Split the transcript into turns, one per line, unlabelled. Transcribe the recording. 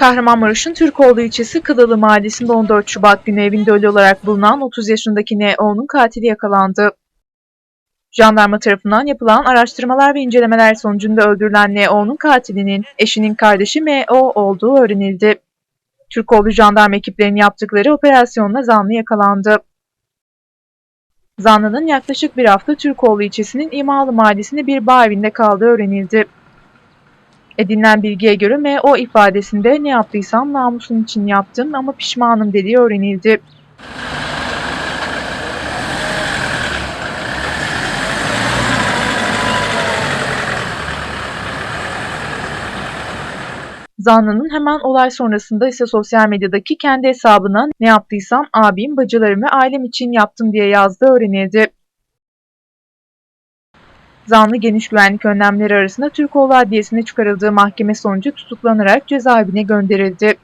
Kahramanmaraş'ın Türkoğlu ilçesi Kılalı mahallesinde 14 Şubat günü evinde ölü olarak bulunan 30 yaşındaki N.O.'nun katili yakalandı. Jandarma tarafından yapılan araştırmalar ve incelemeler sonucunda öldürülen N.O.'nun katilinin eşinin kardeşi M.O. olduğu öğrenildi. Türkoğlu jandarma ekiplerinin yaptıkları operasyonla zanlı yakalandı. Zanlının yaklaşık bir hafta Türkoğlu ilçesinin İmalı mahallesinde bir bağ evinde kaldığı öğrenildi. Edinilen bilgiye göre M.O. ifadesinde ne yaptıysam namusum için yaptım ama pişmanım dediği öğrenildi. Zanlının hemen olay sonrasında ise sosyal medyadaki kendi hesabına ne yaptıysam abim, bacılarım ve ailem için yaptım diye yazdığı öğrenildi. Zanlı geniş güvenlik önlemleri arasında Türkoğlu Adliyesi'ne çıkarıldığı mahkeme sonucu tutuklanarak cezaevine gönderildi.